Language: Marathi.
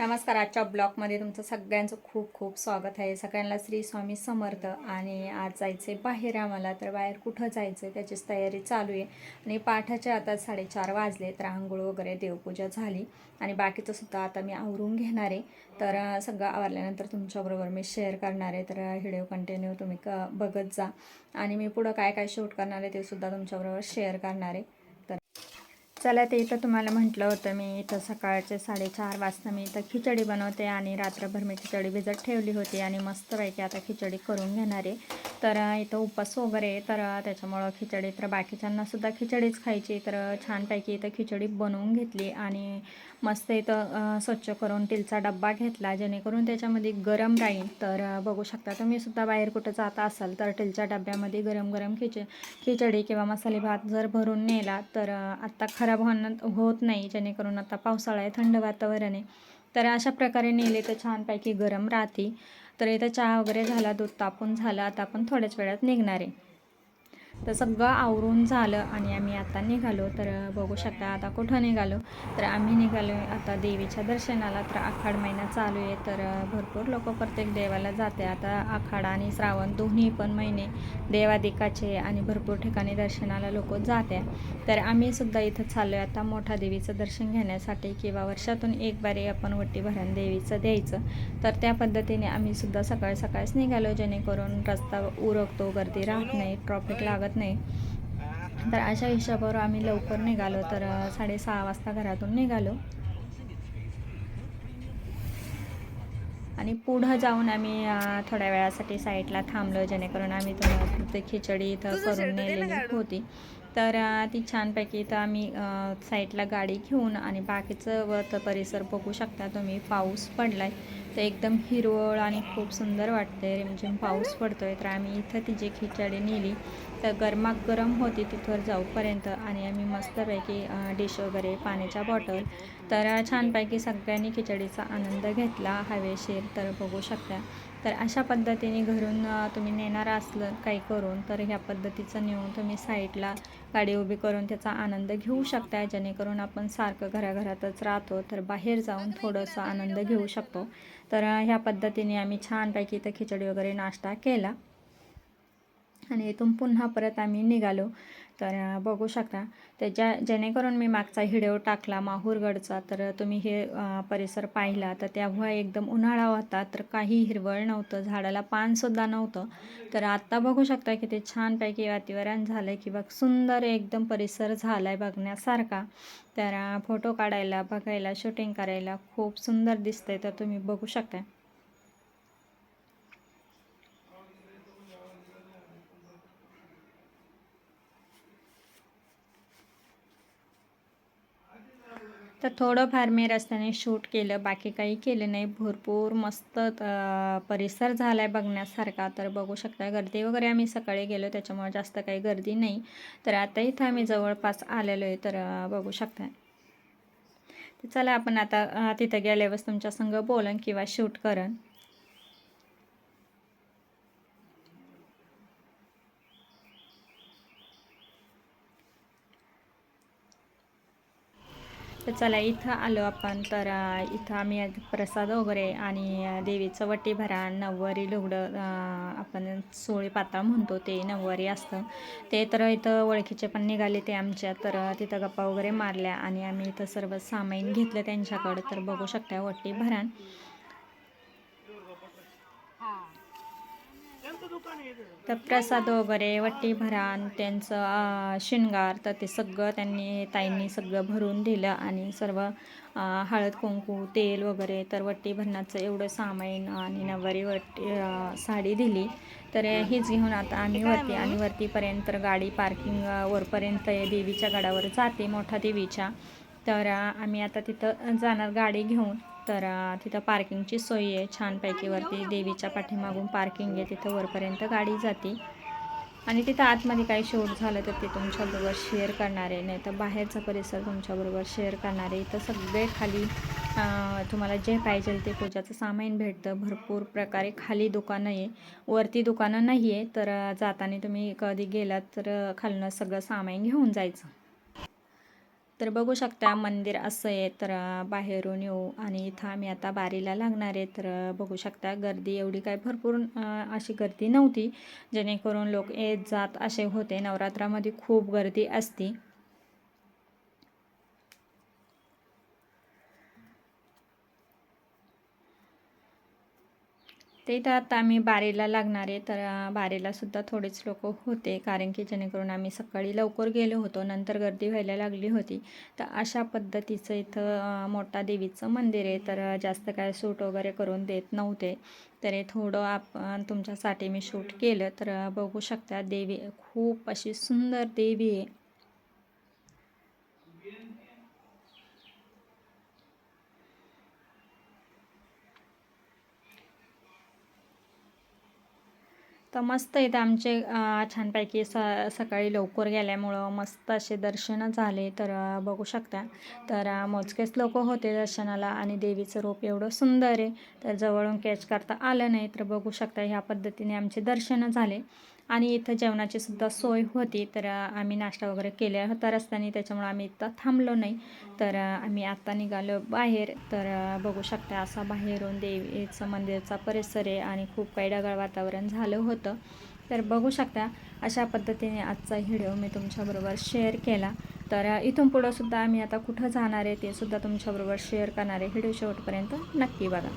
नमस्कार आजच्या ब्लॉगमध्ये तुमचं सगळ्यांचं खूप खूप स्वागत आहे. सगळ्यांना श्री स्वामी समर्थ आणि आज जायचे बाहेर आम्हाला तर बाहेर कुठं जायचं आहे त्याचीच तयारी चालू आहे. आणि पाठाच्या आता साडेचार वाजले तर आंघोळ वगैरे देवपूजा झाली. आणि बाकीचं सुद्धा आता मी आवरून घेणार आहे. तर सगळं आवरल्यानंतर तुमच्याबरोबर मी शेअर करणार आहे. तर व्हिडिओ कंटिन्यू तुम्ही क बघत जा. आणि मी पुढं काय काय शूट करणार आहे ते सुद्धा तुमच्याबरोबर शेअर करणार आहे. तर चला ते इथं तुम्हाला म्हटलं होतं मी इथं सकाळचे साडेचार वाजता मी इथं खिचडी बनवते आणि रात्रभर मी खिचडी भिजत ठेवली होती आणि मस्तपैकी आता खिचडी करून घेणार आहे. तर इथं उपास वगैरे आहे, तर त्याच्यामुळं खिचडी तर बाकीच्यांना सुद्धा खिचडीच खायची. तर छानपैकी इथं खिचडी बनवून घेतली आणि मस्त इथं स्वच्छ करून तिलचा डब्बा घेतला जेणेकरून त्याच्यामध्ये गरम राहील. तर बघू शकता तुम्ही सुद्धा बाहेर कुठं जात असाल तर तिलच्या डब्यामध्ये गरम गरम खिच खिचडी किंवा मसाले भात जर भरून नेला तर आत्ता खराब होणं होत नाही जेणेकरून आता पावसाळा आहे थंड वातावरण आहे. तर अशा प्रकारे नेले तर छानपैकी गरम राहते. तर इथं चहा वगैरे झाला दूध तापून झाला आता आपण थोड्याच वेळात निघणार आहे. तर सगळं आवरून झालं आणि आम्ही आता निघालो. तर बघू शकता आता कुठं निघालो. तर आम्ही निघालो आता देवीच्या दर्शनाला. तर आखाड महिना चालू आहे. तर भरपूर लोक प्रत्येक देवाला जाते. आता आखाड आणि श्रावण दोन्ही पण महिने देवादिकाचे आणि भरपूर ठिकाणी दर्शनाला लोक जाते. तर आम्ही सुद्धा इथं चाललो आहे आता मोठा देवीचं दर्शन घेण्यासाठी किंवा वर्षातून एक बारी आपण वट्टी भरण देवीचं द्यायचं. तर त्या पद्धतीने आम्ही सुद्धा सकाळ सकाळीच निघालो. जेणेकरून रस्ता उरकतो गर्दी राहत नाही ट्रॉफिक लागत नाही. तर अशा हिशोबावर आम्ही लवकर निघालो. तर साडेसहा वाजता घरातून निघालो. आणि पुढं जाऊन आम्ही थोड्या वेळासाठी साईडला थांबलो जेणेकरून आम्ही थोडं ते खिचडी इथं करून नेलेली होती. तर ती छानपैकी इथं आम्ही साईडला गाडी घेऊन आणि बाकीचं व तर परिसर बघू शकता तुम्ही. पाऊस पडलाय. तर एकदम हिरवळ आणि खूप सुंदर वाटते रिमझिम म्हणजे पाऊस पडतो आहे तर आम्ही इथं ती खिचडी नेली तर गरमागरम होती तिथवर जाऊपर्यंत आणि आम्ही मस्तपैकी डिश वगैरे पाण्याच्या बॉटल तर छानपैकी सगळ्यांनी खिचडीचा आनंद घेतला. हवेशीर तर बघू शकता. तर अशा पद्धतीने घरून तुम्ही नेणार असलं काही करून तर ह्या पद्धतीचं नेऊन तुम्ही साईडला गाडी उभी करून त्याचा आनंद घेऊ शकता जेणेकरून आपण सारखं घराघरातच राहतो तर बाहेर जाऊन थोडंसं आनंद घेऊ शकतो. तर ह्या पद्धतीने आम्ही छानपैकी इथं खिचडी वगैरे नाश्ता केला. आणि इथून पुन्हा परत आम्ही निघालो. तर बघू शकता. त्याच्या जेणेकरून मी मागचा व्हिडिओ टाकला माहूरगडचा तर तुम्ही हे परिसर पाहिला तर तेव्हा एकदम उन्हाळा होता तर काही हिरवळ नव्हतं झाडाला पानसुद्धा नव्हतं. तर आत्ता बघू शकता की ते छानपैकी वातावरण झालं की बघ सुंदर एकदम परिसर झाला आहे बघण्यासारखा. तर फोटो काढायला बघायला शूटिंग करायला खूप सुंदर दिसतंय तर तुम्ही बघू शकता. तर थोडंफार मी रस्त्याने शूट केलं बाकी काही केलं नाही. भरपूर मस्त परिसर झाला आहे बघण्यासारखा. तर बघू शकता गर्दी वगैरे आम्ही सकाळी गेलो त्याच्यामुळे जास्त काही गर्दी नाही. तर आता इथं आम्ही जवळपास आलेलो आहे तर बघू शकता. तर चला आपण आता तिथं गेल्यावर तुमच्या संग बोलन किंवा शूट करन तर चला इथं आलो आपण. तर इथं आम्ही प्रसाद वगैरे आणि देवीचं वटी भरा नऊवारी लुगडं आपण सोळी पातळ म्हणतो ते नऊवारी असतं. ते तर इथं ओळखीचे पण निघाले ते आमच्या. तर तिथं गप्पा वगैरे मारल्या आणि आम्ही इथं सर्व सामाईन घेतलं त्यांच्याकडं. तर बघू शकता वटी भरान तर प्रसाद वगैरे वट्टी भरान त्यांचं अं, शिंगार तर ते सगळं त्यांनी ताईंनी सगळं भरून दिलं आणि सर्व हळद कुंकू तेल वगैरे तर वट्टी भरण्याचं एवढं सामाईन आणि नववारी वट्टी साडी दिली. तर हीच घेऊन आता आम्ही वरती आणि वरतीपर्यंत तर गाडी पार्किंग वरपर्यंत देवीच्या गडावर जाते मोठ्या देवीच्या. तर आम्ही आता तिथं जाणार गाडी घेऊन. तर तिथं पार्किंगची सोय आहे. छानपैकी वरती देवीच्या पाठीमागून पार्किंग आहे. तिथं वरपर्यंत गाडी जाते. आणि तिथं आतमध्ये काही शूट झालं तर ते तुमच्याबरोबर शेअर करणार आहे. नाही तर बाहेरचा परिसर तुमच्याबरोबर शेअर करणार आहे. इथं सगळे खाली तुम्हाला जे पाहिजे ते पूजाचं सामान भेटतं. भरपूर प्रकारे खाली दुकानं आहे. वरती दुकानं नाही आहे तर जाताना तुम्ही कधी गेलात तर खालनं सगळं सामान घेऊन जायचं. तर बघू शकता मंदिर असं आहे तर बाहेरून येऊ आणि इथं आम्ही आता बारीला लागणार आहे तर बघू शकता गर्दी एवढी काय भरपूर अशी गर्दी नव्हती. जेणेकरून लोक येत जात असे होते. नवरात्रामध्ये खूप गर्दी असते. ते तर आता आम्ही बारीला लागणार आहे तर बारीलासुद्धा थोडेच लोक होते कारण की जेणेकरून आम्ही सकाळी लवकर गेलो होतो नंतर गर्दी व्हायला लागली होती. तर अशा पद्धतीचं इथं मोठा देवीचं मंदिर आहे तर जास्त काय सूट वगैरे करून देत नव्हते. तर हे थोडं आप तुमच्यासाठी मी शूट केलं तर बघू शकता देवी खूप अशी सुंदर देवी आहे. तर मस्त इथं आमचे छानपैकी स सकाळी लवकर गेल्यामुळं मस्त असे दर्शन झाले तर बघू शकता. तर मोजकेच लोक होते दर्शनाला आणि देवीचं रूप एवढं सुंदर आहे. तर जवळून कॅच करता आलं नाही तर बघू शकता ह्या पद्धतीने आमचे दर्शनं झाले. आणि इथं जेवणाची सुद्धा सोय होती तर आम्ही नाश्ता वगैरे केला होता रस्त्याने त्याच्यामुळं आम्ही इथं थांबलो नाही. तर आम्ही आत्ता निघालो बाहेर. तर बघू शकता असा बाहेरून देवीचं मंदिरचा परिसर आहे आणि खूप काही ढगाळ वातावरण झालं होतं. तर बघू शकता अशा पद्धतीने आजचा व्हिडिओ मी तुमच्याबरोबर शेअर केला. तर इथून पुढं सुद्धा आम्ही आता कुठं जाणार आहे ते सुद्धा तुमच्याबरोबर शेअर करणार आहे. व्हिडिओ शेवटपर्यंत नक्की बघा.